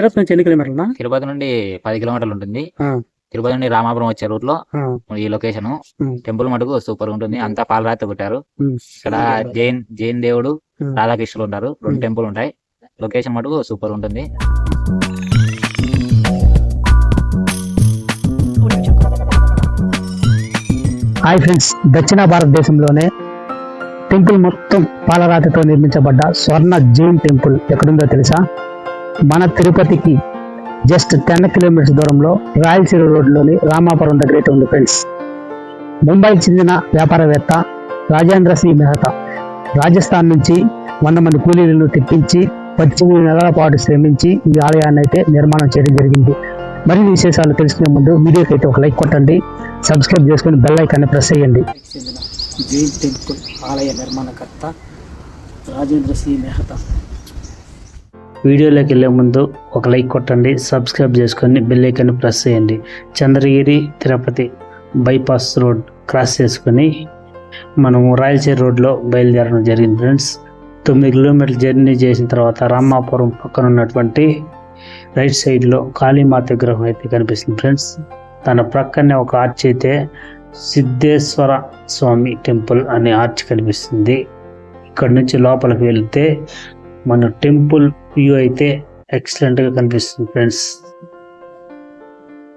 తిరుపతి నుంచి ఎన్ని కిలోమీటర్లు తిరుపతి నుండి పది కిలోమీటర్లు ఉంటుంది. తిరుపతి నుండి రామాపురం వచ్చే రూట్లో ఈ లొకేషన్. టెంపుల్ మటుకు సూపర్ ఉంటుంది. అంతా పాలరాతి పెట్టారు ఇక్కడ జైన్ జైన్ దేవుడు. రాధాకృష్ణులు ఉంటారు. రెండు. టెంపుల్ ఉంటాయి. లొకేషన్ మటుకు సూపర్ ఉంటుంది. హాయ్ ఫ్రెండ్స్ దక్షిణ భారతదేశంలోనే టెంపుల్ మొత్తం పాలరాతితో నిర్మించబడ్డ స్వర్ణ జైన్ టెంపుల్ ఎక్కడుందో తెలుసా? మన తిరుపతికి జస్ట్ టెన్ కిలోమీటర్స్ దూరంలో రాయలసీమ రోడ్లోని రామాపురం దగ్గర ఉంది ఫ్రెండ్స్ ముంబైకి చెందిన వ్యాపారవేత్త రాజేంద్ర సింగ్ మెహతా రాజస్థాన్ నుంచి వంద మంది కూలీలను తెప్పించి పద్దెనిమిది నెలల పాటు శ్రమించి ఈ ఆలయాన్ని అయితే నిర్మాణం చేయడం జరిగింది. మరిన్ని విశేషాలు తెలుసుకునే ముందు వీడియోకి అయితే ఒక లైక్ కొట్టండి. సబ్స్క్రైబ్ చేసుకుని బెల్ ఐకాన్ని ప్రెస్ చేయండి. జైన్ టెంపుల్ ఆలయ నిర్మాణకర్త రాజేంద్ర సింగ్ మెహతా. వీడియోలోకి వెళ్ళే ముందు ఒక లైక్ కొట్టండి సబ్స్క్రైబ్ చేసుకొని బెల్ ప్రెస్ చేయండి. Chandragiri Tirupati bypass road cross చేసుకొని మనము రాయలసీమ రోడ్లో బయలుదేరడం జరిగింది ఫ్రెండ్స్ తొమ్మిది కిలోమీటర్ల జర్నీ చేసిన తర్వాత రామాపురం పక్కన ఉన్నటువంటి రైట్ సైడ్లో కాళీమాత విగ్రహం అయితే కనిపిస్తుంది ఫ్రెండ్స్ తన ప్రక్కనే ఒక ఆర్చ్ అయితే సిద్ధేశ్వర స్వామి టెంపుల్ అనే ఆర్చ్ కనిపిస్తుంది. ఇక్కడ నుంచి లోపలికి వెళ్తే మన టెంపుల్ వ్యూ అయితే ఎక్సలెంట్గా కనిపిస్తుంది ఫ్రెండ్స్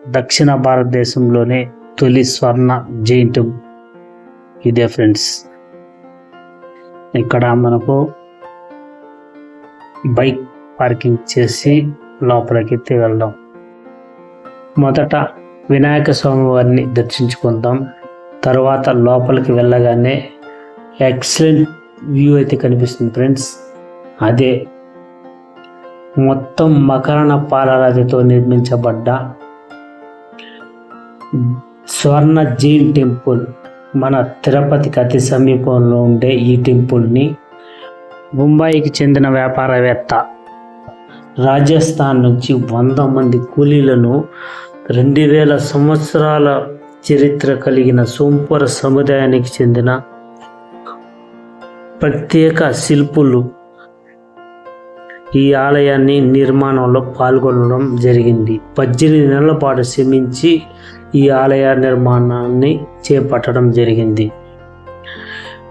దక్షిణ భారతదేశంలోనే తొలి స్వర్ణ జైన్ ఇదే ఫ్రెండ్స్ ఇక్కడ మనకు బైక్ పార్కింగ్ చేసి లోపలికి వెళ్దాం. మొదట వినాయక స్వామి వారిని దర్శించుకుందాం. తర్వాత లోపలికి వెళ్ళగానే ఎక్సలెంట్ వ్యూ అయితే కనిపిస్తుంది ఫ్రెండ్స్ అదే మొత్తం మకరణ పాలరాతితో నిర్మించబడ్డ స్వర్ణ జైన్ టెంపుల్. మన తిరుపతికి అతి సమీపంలో ఉండే ఈ టెంపుల్ని ముంబైకి చెందిన వ్యాపారవేత్త రాజస్థాన్ నుంచి వంద మంది కూలీలను రెండు వేల సంవత్సరాల చరిత్ర కలిగిన సోంపుర సముదాయానికి చెందిన ప్రత్యేక శిల్పులు ఈ ఆలయాన్ని నిర్మాణంలో పాల్గొనడం జరిగింది. పద్దెనిమిది నెలల పాటు శ్రమించి ఈ ఆలయ నిర్మాణాన్ని చేపట్టడం జరిగింది.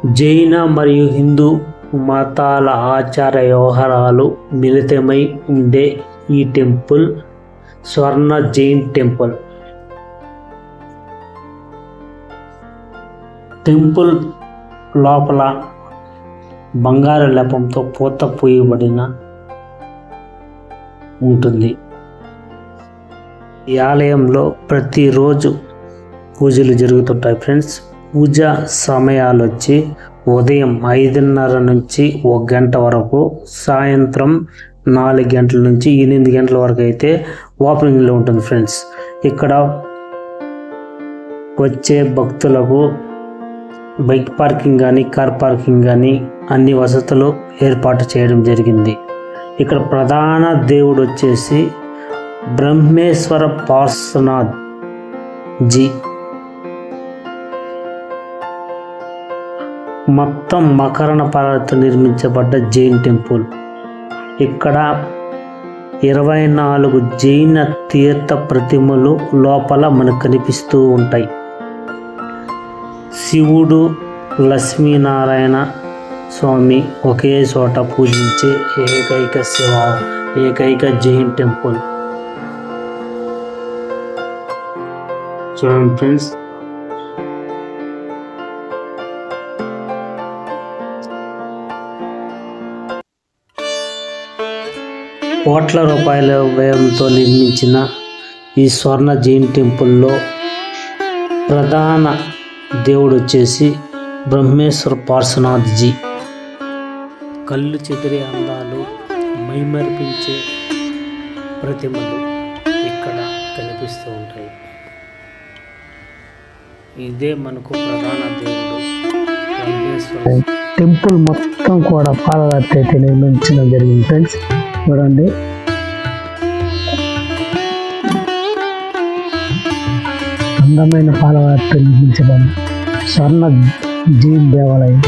జైన మరియు హిందూ మతాల ఆచార వ్యవహారాలు మిళితమై ఉండే ఈ temple Swarna Jain temple. Temple లోపల బంగారు లేపంతో పూత పూయబడిన ఉంటుంది. ఈ ఆలయంలో ప్రతిరోజు పూజలు జరుగుతుంటాయి ఫ్రెండ్స్. పూజ సమయాలు వచ్చి ఉదయం ఐదున్నర నుంచి ఒక గంట వరకు సాయంత్రం నాలుగు గంటల నుంచి ఎనిమిది గంటల వరకు అయితే ఓపెనింగ్లో ఉంటుంది ఫ్రెండ్స్. ఇక్కడ వచ్చే భక్తులకు బైక్ పార్కింగ్ కానీ కార్ పార్కింగ్ కానీ అన్ని వసతులు ఏర్పాటు చేయడం జరిగింది. ఇక్కడ ప్రధాన దేవుడు వచ్చేసి బ్రహ్మేశ్వర పార్శ్వనాథ్ జీ. మొత్తం మకరణ పర్వత నిర్మించబడ్డ జైన్ టెంపుల్. ఇక్కడ ఇరవై నాలుగు జైన తీర్థ ప్రతిమలు లోపల మనకు కనిపిస్తూ ఉంటాయి. శివుడు లక్ష్మీనారాయణ స్వామి ఒకే చోట పూజించే ఏకైక శివ ఏకైక జైన్ టెంపుల్. చూడండి ఫ్రెండ్స్. కోట్ల రూపాయల వ్యయంతో నిర్మించిన ఈ స్వర్ణ జైన్ టెంపుల్లో ప్రధాన దేవుడు వచ్చేసి బ్రహ్మేశ్వర పార్శ్వనాథ్ జీ కళ్ళు చెదిరే అందాలు మైమరిపించే ప్రతిమలు ఇక్కడ కనిపిస్తూ ఉంటాయి. ఇదే మనకు ప్రధాన దేవుడు టెంపుల్ మొత్తం కూడా పాలరాత్రి అయితే నిర్మించడం జరిగింది ఫ్రెండ్స్. చూడండి. అందమైన పాలరాత్రి నిర్మించడం స్వర్ణ జీన్ దేవాలయం.